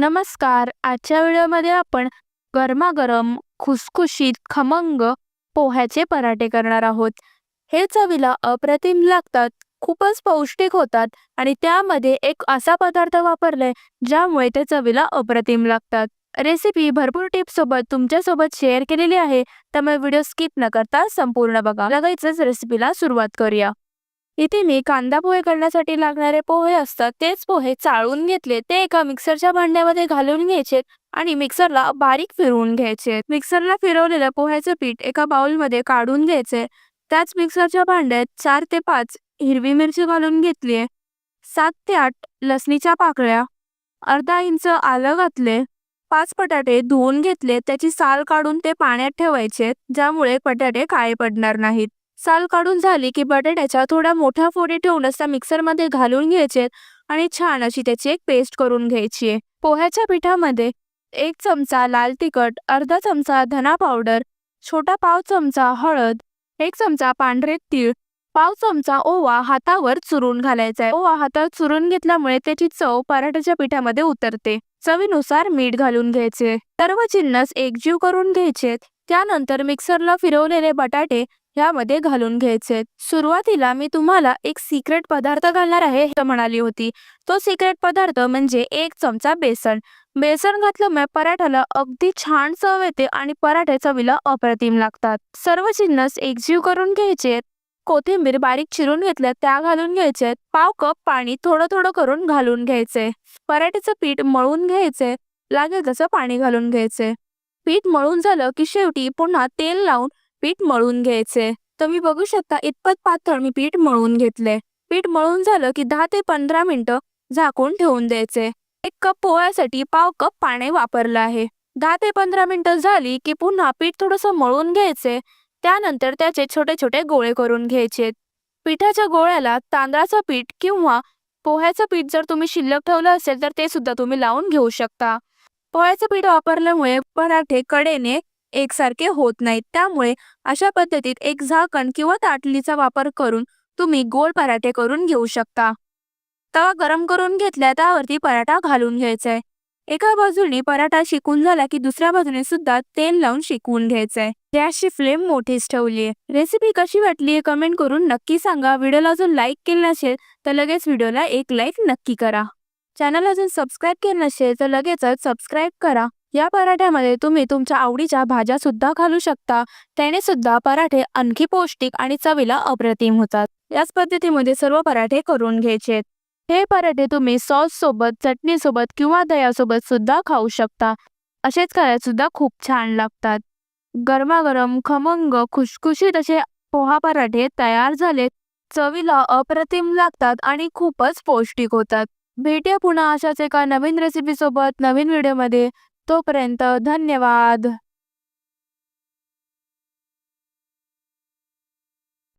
नमस्कार. आजच्या व्हिडिओमध्ये आपण गरमागरम खुसखुशीत खमंग पोह्याचे पराठे करणार आहोत. हे चवीला अप्रतिम लागतात खूपच पौष्टिक होतात आणि त्यामध्ये एक असा पदार्थ वापरलाय ज्यामुळे ते चवीला अप्रतिम लागतात. रेसिपी भरपूर टिप्स सोबत तुमच्यासोबत शेअर केलेली आहे त्यामुळे व्हिडिओ स्किप न करता संपूर्ण बघा. लागायचंच रेसिपीला सुरुवात करूया. इथे मी कांदा पोहे करण्यासाठी लागणारे पोहे असतात तेच पोहे चाळून घेतले. ते एका मिक्सरच्या भांड्यामध्ये घालून घ्यायचे आणि मिक्सरला बारीक फिरवून घ्यायचे. मिक्सरला फिरवलेलं पोह्याचं पीठ एका बाउलमध्ये काढून घ्यायचे. त्याच मिक्सरच्या भांड्यात चार ते पाच हिरवी मिरची घालून घेतलीये सात ते आठ लसणीच्या पाकळ्या अर्धा इंच आलं घातले. पाच बटाटे धुवून घेतले. त्याची साल काढून ते पाण्यात ठेवायचे ज्यामुळे बटाटे काळे पडणार नाहीत. साल काढून झाली की बटाट्याच्या थोड्या मोठ्या फोडी ठेवून त्या मिक्सरमध्ये घालून घ्यायचे आणि छान अशी त्याची एक पेस्ट करून घ्यायची आहे. पोह्याच्या पिठामध्ये एक चमचा लाल तिखट अर्धा चमचा धना पावडर छोटा पाव चमचा हळद एक चमचा पांढरे तीळ पाव चमचा ओवा हातावर चुरून घालायचा आहे. ओवा हातावर चुरून घेतल्यामुळे त्याची चव पराठ्याच्या पिठामध्ये उतरते. चवीनुसार मीठ घालून घ्यायचे. सर्व जिन्नस एकजीव करून घ्यायचे. त्यानंतर मिक्सरला फिरवलेले बटाटे ह्यामध्ये घालून घ्यायचे सुरुवातीला मी तुम्हाला एक सिक्रेट पदार्थ घालणार आहे हे म्हणाली होती. तो सिक्रेट पदार्थ म्हणजे एक चमचा बेसन. बेसन घातल्यामुळे पराठ्याला अगदी छान चव येते आणि पराठे चवीला अप्रतिम लागतात. सर्व जिन्नस एकजीव करून घ्यायचे कोथिंबीर बारीक चिरून घेतल्या त्या घालून घ्यायचे पाव कप पाणी थोडं थोडं करून घालून घ्यायचे. पराठ्याचं पीठ मळून घ्यायचे. लागेल तसं पाणी घालून घ्यायचे. पीठ मळून झालं की शेवटी पुन्हा तेल लावून पीठ मळून घ्यायचे. तुम्ही बघू शकता इतपत पातळ मी पीठ मळून घेतले. पीठ मळून झालं की दहा ते पंधरा मिनिटं झाकून ठेवून द्यायचे. एक कप पोह्यासाठी पाव कप पाणी वापरलं आहे. दहा ते पंधरा मिनिटं झाली की पुन्हा पीठ थोडंसं मळून घ्यायचे. त्यानंतर त्याचे छोटे छोटे गोळे करून घ्यायचे. पिठाच्या गोळ्याला तांदळाचं पीठ किंवा पोह्याचं पीठ जर तुम्ही शिल्लक ठेवलं असेल तर ते सुद्धा तुम्ही लावून घेऊ शकता. पोह्याचं पीठ वापरल्यामुळे पराठे कडेने एकसारखे होत नाहीत. त्यामुळे अशा पद्धतीत एक झाकण किंवा ताटलीचा वापर करून तुम्ही गोल पराठे करून घेऊ शकता. तवा गरम करून घेतल्या त्यावरती पराठा घालून घ्यायचा. आहे एका बाजूने पराठा शिकून झाला की दुसऱ्या बाजूने सुद्धा तेल लावून शिकवून घ्यायचंय गॅसची फ्लेम मोठीच ठेवली आहे रेसिपी कशी वाटली आहे कमेंट करून नक्की सांगा. व्हिडिओला अजून लाईक केलं नसेल तर लगेच व्हिडिओला एक लाईक नक्की करा. चॅनल अजून सबस्क्राईब केलं नसेल तर लगेचच सबस्क्राईब करा. या पराठ्यामध्ये तुम्ही तुमच्या आवडीच्या भाज्या सुद्धा घालू शकता. त्याने सुद्धा पराठे आणखी पौष्टिक आणि चवीला अप्रतिम होतात. याच पद्धतीमध्ये सर्व पराठे करून घ्यायचे. हे पराठे तुम्ही सॉस सोबत चटणी सोबत किंवा दह्यासोबत सुद्धा खाऊ शकता. असेच करायला सुद्धा खूप छान लागतात. गरमागरम खमंग खुशखुशीत असे पोहा पराठे तयार झालेत चवीला अप्रतिम लागतात आणि खूपच पौष्टिक होतात. भेटूया पुन्हा अशाच एका नवीन रेसिपी सोबत नवीन व्हिडिओमध्ये तोपर्यंत धन्यवाद.